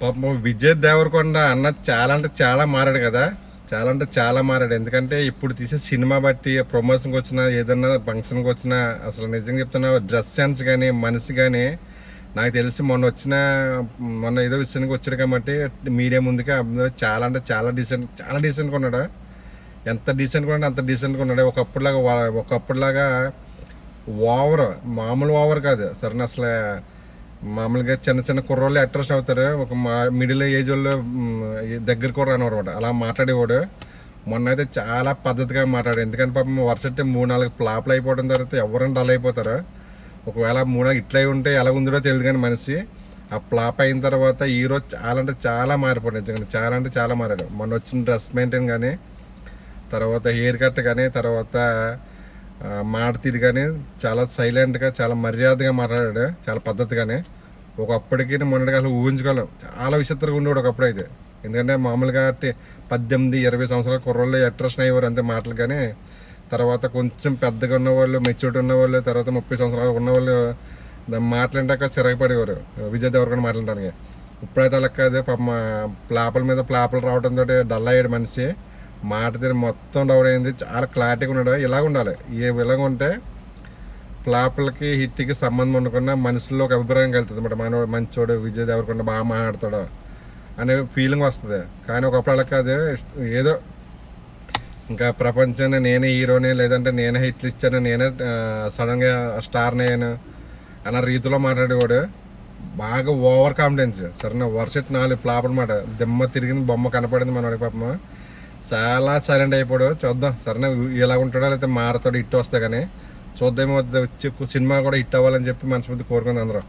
పాపం విజయ్ దేవరకొండ అన్న చాలా అంటే చాలా మారాడు కదా. చాలా అంటే చాలా మారాడు. ఎందుకంటే ఇప్పుడు తీసే సినిమా బట్టి ప్రమోషన్కి వచ్చినా ఏదన్నా ఫంక్షన్కి వచ్చినా అసలు నిజంగా చెప్తున్నా డ్రెస్ సెన్స్ కానీ మనిషి కానీ నాకు తెలిసి మొన్న వచ్చిన మొన్న ఏదో విషయానికి వచ్చాడు కాబట్టి మీడియా ముందుగా అందరూ చాలా అంటే చాలా డీసెంట్ చాలా డీసెంట్గా ఉన్నాడు? ఎంత డీసెంట్గా ఉన్నాడు అంత డీసెంట్గా ఉన్నాడు? ఒకప్పుడులాగా ఒకప్పుడులాగా ఓవర్ మామూలు ఓవర్ కాదు. సరే అసలు మామూలుగా చిన్న చిన్న కుర్రోళ్ళు అట్రాక్ట్ అవుతారు. ఒక మా మిడిల్ ఏజ్ వాళ్ళు మ్, దగ్గర కూడా అనమాట అలా మాట్లాడేవాడు. మొన్న అయితే చాలా పద్ధతిగా మాట్లాడు ఎందుకంటే పాపం వర్షట్టే మూడు నాలుగు ప్లాప్లు అయిపోవడం తర్వాత ఎవరైనా డల్ అయిపోతారు? ఒకవేళ మూడు నాలుగు ఇట్లా అయి ఉంటే ఎలా ఉందో తెలియదు కానీ మనిషి. ఆ ప్లాప్ అయిన తర్వాత హీరో చాలా అంటే చాలా మారిపోయాడు నిజంగా చాలా అంటే చాలా మారాడు. మొన్న వచ్చిన డ్రెస్ మెయింటైన్ కానీ తర్వాత హెయిర్ కట్ కానీ తర్వాత మాడతీరుగానే మాట చాలా సైలెంట్గా చాలా మర్యాదగా మాట్లాడాడు చాలా పద్ధతిగానే. ఒకప్పటికి మొన్నటికి అసలు ఊహించుకోలేం. చాలా విచిత్రంగా ఉండేవాడు ఒకప్పుడు అయితే. ఎందుకంటే మామూలుగా పద్దెనిమిది ఇరవై సంవత్సరాల కుర్రోళ్ళు అట్రాక్షన్ అయ్యేవారు అంతే మాటలు కానీ తర్వాత కొంచెం పెద్దగా ఉన్నవాళ్ళు మెచ్యూరిటీ ఉన్నవాళ్ళు తర్వాత ముప్పై సంవత్సరాలు ఉన్నవాళ్ళు దాన్ని మాట్లాడాక చిరగపడేవారు విజయ్ దేవరకొండ మాట్లాడడానికి. ఇప్పుడైతే అలా కాదు పాప ప్లాపల మీద ప్లాపలు రావడంతో డల్ అయ్యాడు మనిషి. మాట తీరు మొత్తం డౌన్ అయింది. చాలా క్లారిటీగా ఉన్నాడు. ఇలాగ ఉండాలి. ఏ ఇలాగ ఉంటే ఫ్లాప్లకి హిట్కి సంబంధం ఉండకుండా మనుషుల్లో ఒక అభిప్రాయం కలుగుతుంది అనమాట మన మంచోడు విజయ్ దేవరకొండ బాగా మాట్లాడతాడో అనే ఫీలింగ్ వస్తుంది. కానీ ఒకప్పుడు అలా కాదు. ఏదో ఇంకా ప్రపంచాన్ని నేనే హీరోని లేదంటే నేనే హిట్లు ఇచ్చాను నేనే సడన్గా స్టార్ని అయ్యాను అన్న రీతిలో మాట్లాడేవాడు. బాగా ఓవర్ కాన్ఫిడెన్స్ సరేనా? వర్షట్ నాలుగు ఫ్లాప్ అనమాట దిమ్మ తిరిగింది బొమ్మ కనపడింది మనవాడి పాపం చాలా సైలెంట్ అయిపోడు. చూద్దాం. సరేనా? ఎలా ఉంటాడో లేకపోతే మారతాడు ఇట్టు వస్తా కానీ చూద్దాం వచ్చి సినిమా కూడా హిట్ అవ్వాలని చెప్పి మనస్ఫూర్తి కోరుకుంది అందరం.